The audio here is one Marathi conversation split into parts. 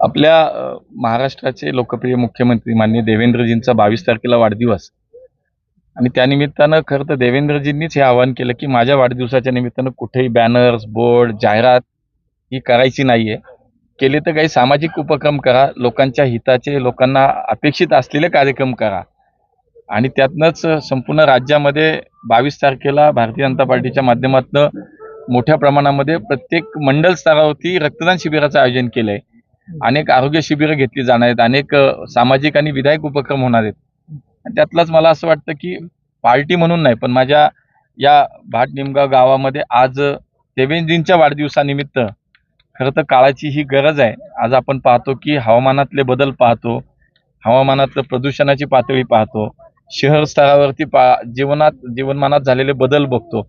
आपल्या महाराष्ट्राचे लोकप्रिय मुख्यमंत्री माननीय देवेंद्रजींचा बावीस तारखेला वाढदिवस. आणि त्यानिमित्तानं खरं तर देवेंद्रजींनीच हे आवाहन केलं की माझ्या वाढदिवसाच्या निमित्तानं कुठेही बॅनर्स बोर्ड जाहिरात ही करायची नाहीये. केले तर काही सामाजिक उपक्रम करा लोकांच्या हिताचे लोकांना अपेक्षित असलेले कार्यक्रम करा. आणि त्यातनंच संपूर्ण राज्यामध्ये बावीस तारखेला भारतीय जनता पार्टीच्या माध्यमातून मोठ्या प्रमाणामध्ये प्रत्येक मंडल स्तरावरती रक्तदान शिबिराचं आयोजन केलं आहे अनेक आरोग्य शिबिरं घेतली जाणार आहेत. अनेक सामाजिक आणि विधायक उपक्रम होणार आहेत. आणि मला असं वाटतं की पार्टी म्हणून नाही पण माझ्या या भाट निमगाव गावामध्ये आज देवेंद्रींच्या वाढदिवसानिमित्त खरं तर काळाची ही गरज आहे. आज आपण पाहतो की हवामानातले बदल पाहतो हवामानातलं प्रदूषणाची पातळी पाहतो शहर स्तरावरती पा जीवनात जीवनमानात झालेले बदल बघतो.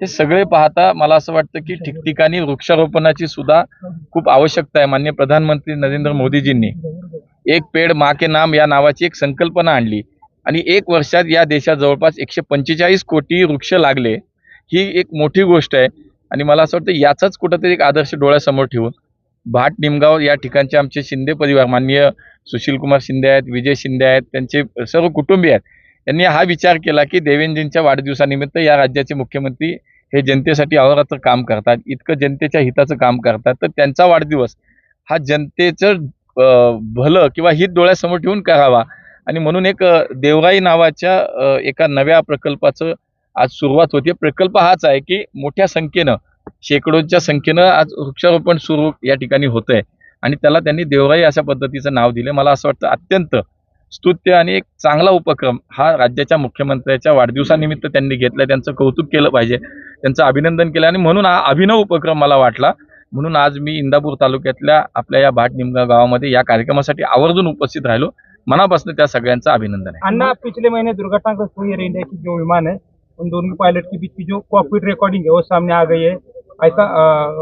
हे सगळे पाहता मला असं वाटतं की ठिकठिकाणी वृक्षारोपणाची सुद्धा खूप आवश्यकता आहे माननीय प्रधानमंत्री नरेंद्र मोदीजींनी. एक पेड मा के नाम या नावाची एक संकल्पना आणली आणि एक वर्षात या देशात जवळपास एकशे पंचेचाळीस कोटी वृक्ष लागले ही एक मोठी गोष्ट आहे. आणि मला असं वाटतं याचाच कुठंतरी एक आदर्श डोळ्यासमोर ठेवून भाट निमगाव या ठिकाणचे आमचे शिंदे परिवार माननीय सुशीलकुमार शिंदे आहेत विजय शिंदे आहेत त्यांचे सर्व कुटुंबीय आहेत यांनी हा विचार केला की देवेंद्रजींच्या वाढदिवसानिमित्त या राज्याचे मुख्यमंत्री हे जनतेसाठी अहोरात्र काम करतात. इतकं जनतेच्या हिताचं काम करतात. तर त्यांचा वाढदिवस हा जनतेचं भलं किंवा हित डोळ्यासमोर ठेवून करावा. आणि म्हणून एक देवराई नावाच्या एका नव्या प्रकल्पाचं आज सुरुवात होते. प्रकल्प हाच आहे की मोठ्या संख्येनं शेकडोच्या संख्येनं आज वृक्षारोपण सुरू या ठिकाणी होतंय. आहे आणि त्याला त्यांनी देवराई अशा पद्धतीचं नाव दिलं. मला असं वाटतं अत्यंत स्तुत्य आणि एक चांगला उपक्रम हा राज्याच्या मुख्यमंत्र्याच्या वाढदिवसानिमित्त त्यांनी घेतला. त्यांचं कौतुक केलं पाहिजे. त्यांचं अभिनंदन केलं आणि म्हणून हा अभिनव उपक्रम मला वाटला. म्हणून आज मी इंदापूर तालुक्यातल्या आपल्या या भाट निमगा गावामध्ये या कार्यक्रमासाठी आवर्जून उपस्थित राहिलो. मनापासून त्या सगळ्यांचं अभिनंदन आहे. अण्णा पिछले महिने दुर्घटनाग्रस्त हुई एयर इंडिया की जो विमान है उन दोनों पायलट के बीच की जो कॉकपिट रिकॉर्डिंग है वो सामने आ गई है। ऐसा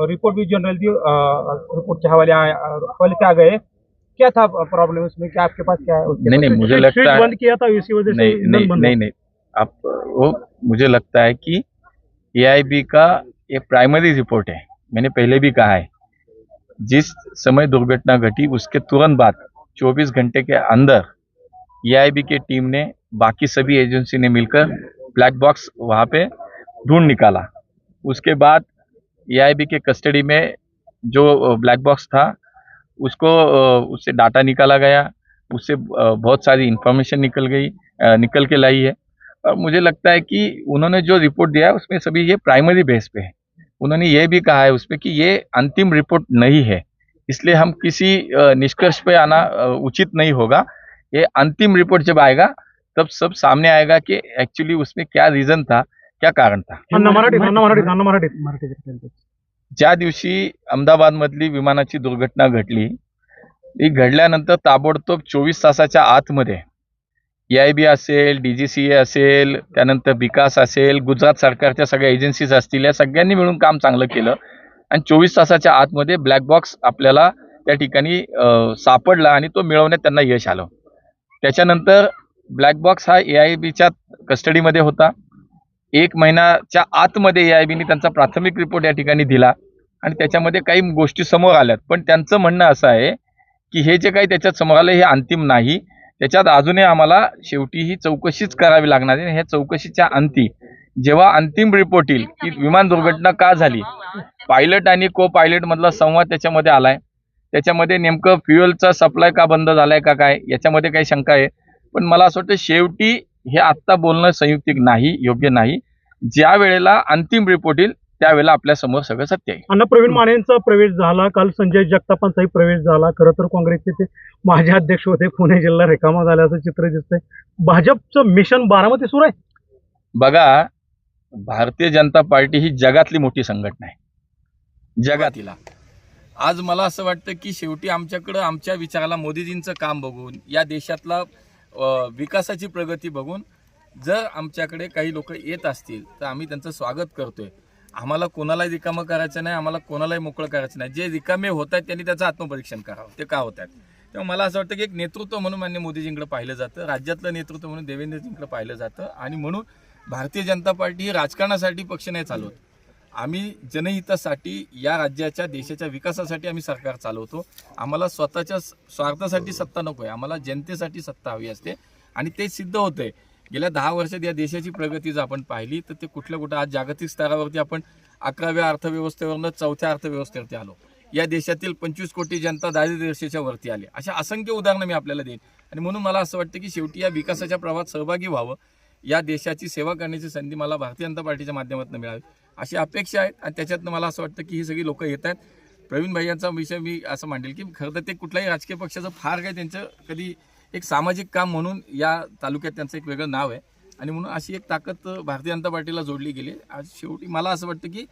रिपोर्ट भी जनरल रिपोर्टच्या रिपोर्ट के हवाले हवाले से आ गए क्या था प्रॉब्लम उसमें? क्या आपके पास क्या है नहीं नहीं? मुझे लगता है बंद किया था इसी वजह से नहीं नहीं नहीं नहीं आप वो मुझे लगता है कि ए का ये प्राइमरी रिपोर्ट है। मैंने पहले भी कहा है जिस समय दुर्घटना घटी उसके तुरंत बाद 24 घंटे के अंदर ए की टीम ने बाकी सभी एजेंसी ने मिलकर ब्लैक बॉक्स वहाँ पे ढूंढ निकाला। उसके बाद AIB के कस्टडी में जो ब्लैक बॉक्स था उसको उससे डाटा निकाला गया उससे बहुत सारी इन्फॉर्मेशन निकल गई निकल के लाई है। और मुझे लगता है कि उन्होंने जो रिपोर्ट दिया है उसमें सभी ये प्राइमरी बेस पे है। उन्होंने ये भी कहा है उसमें कि ये अंतिम रिपोर्ट नहीं है। इसलिए हम किसी निष्कर्ष पे आना उचित नहीं होगा। ये अंतिम रिपोर्ट जब आएगा तब सब सामने आएगा कि एक्चुअली उसमें क्या रीजन था क्या कारण था। ज्या दिवशी अहमदाबादमधली विमानाची दुर्घटना घडली ती घडल्यानंतर ताबडतोब चोवीस तासाच्या आतमध्ये ए बी असेल डी जी सी ए असेल त्यानंतर विकास असेल गुजरात सरकारच्या सगळ्या एजन्सीज असतील या सगळ्यांनी मिळून काम चांगलं केलं. आणि चोवीस तासाच्या आतमध्ये ब्लॅक बॉक्स आपल्याला त्या ठिकाणी सापडला आणि तो मिळवण्यात त्यांना यश आलं. त्याच्यानंतर ब्लॅक बॉक्स हा ए आय बीच्या कस्टडीमध्ये होता. एक महिन्याच्या आतमध्ये ए आय बीनी त्यांचा प्राथमिक रिपोर्ट या ठिकाणी दिला. आणि त्याच्यामध्ये काही गोष्टी समोर आल्यात. पण त्यांचं म्हणणं असं आहे की हे जे काही त्याच्यात समोर आलं हे अंतिम नाही. त्याच्यात अजूनही आम्हाला शेवटी ही चौकशीच करावी लागणार आहे. आणि ह्या चौकशीच्या अंती जेव्हा अंतिम रिपोर्ट येईल की विमान दुर्घटना का झाली? पायलट आणि को पायलटमधला संवाद त्याच्यामध्ये आलाय. त्याच्यामध्ये नेमकं फ्युएलचा सप्लाय का बंद झालाय का काय? याच्यामध्ये काही शंका आहे. पण मला असं वाटतं शेवटी हे आत्ता बोलणं संयुक्तिक नाही योग्य नाही. ज्या वेळेला अंतिम रिपोर्ट येईल त्यावेळेला आपल्यासमोर सगळं सत्य आहे. अण्णा प्रवीण मानेंचा प्रवेश झाला. काल संजय जगतापांचाही प्रवेश झाला. खरं तर काँग्रेसचे ते माजी अध्यक्ष होते. पुणे जिल्हा रिकामा झाल्याचं चित्र दिसतंय. भाजपचं मिशन बारामती सुरू आहे. बघा भारतीय जनता पार्टी ही जगातली मोठी संघटना आहे. जगातीला. आज मला असं वाटतं की शेवटी आमच्याकडं आमच्या विचाराला मोदीजींचं काम बघून या देशातला विकासाची प्रगती बघून जर आमच्याकडे काही लोक येत असतील तर आम्ही त्यांचं स्वागत करतोय. आम्हाला कोणालाही रिकामं करायचं नाही आम्हाला कोणालाही मोकळं करायचं नाही. जे रिकामे होत आहेत त्यांनी त्याचं आत्मपरीक्षण करावं. ते का होत आहेत? तेव्हा मला असं वाटतं की एक नेतृत्व म्हणून मान्य मोदीजींकडे पाहिलं जातं राज्यातलं नेतृत्व म्हणून देवेंद्रजींकडे पाहिलं जातं आणि म्हणून भारतीय जनता पार्टी ही राजकारणासाठी पक्ष नाही चालवत. आम्ही जनहितासाठी या राज्याच्या देशाच्या विकासासाठी आम्ही सरकार चालवतो. आम्हाला स्वतःच्या स्वार्थासाठी सत्ता नको आहे. आम्हाला जनतेसाठी सत्ता हवी असते. आणि ते सिद्ध होतंय. गेल्या दहा वर्षात या देशाची प्रगती जर आपण पाहिली तर ते कुठल्या कुठं आज जागतिक स्तरावरती आपण अकराव्या अर्थव्यवस्थेवरनं चौथ्या अर्थव्यवस्थेवरती आलो. या देशातील पंचवीस कोटी जनता दारिद्र्यरेषेच्या वरती आली. अशा असंख्य उदाहरणं मी आपल्याला देईन. आणि म्हणून मला असं वाटतं की शेवटी या विकासाच्या प्रवाहात सहभागी व्हावं. या देशाची सेवा करण्याची संधी मला भारतीय जनता पार्टीच्या माध्यमातून मिळावी. अशी अपेक्षा आहेत. आणि त्याच्यातनं मला असं वाटतं की ही सगळी लोकं येत आहेत. प्रवीण भाई यांचा विषय मी असं मांडेल की खरं तर ते कुठल्याही राजकीय पक्षाचं फार काही त्यांचं कधी एक सामाजिक काम म्हणून या तालुक्यात त्यांचं एक वेगळं नाव आहे. आणि म्हणून अशी एक ताकद भारतीय जनता पार्टीला जोडली गेली. आहे. आज शेवटी मला असं वाटतं की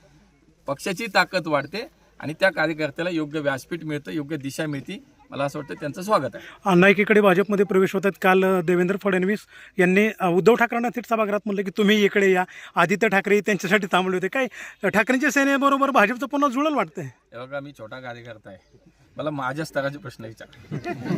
पक्षाची ताकद वाढते आणि त्या कार्यकर्त्याला योग्य व्यासपीठ मिळतं योग्य दिशा मिळते. मला असं वाटतं त्यांचं स्वागत आहे. अण्णा एकीकडे भाजपमध्ये प्रवेश होतात काल अ, देवेंद्र फडणवीस यांनी उद्धव ठाकरेंना थेट सभागृहात म्हणलं की तुम्ही इकडे या. आदित्य ठाकरे त्यांच्यासाठी थांबले होते. काय ठाकरेंच्या सेनेबरोबर भाजपचं पुन्हा जुळल वाटतंय? हे बघा मी छोटा कार्यकर्ता आहे. मला माझ्या स्तराचे प्रश्न विचार.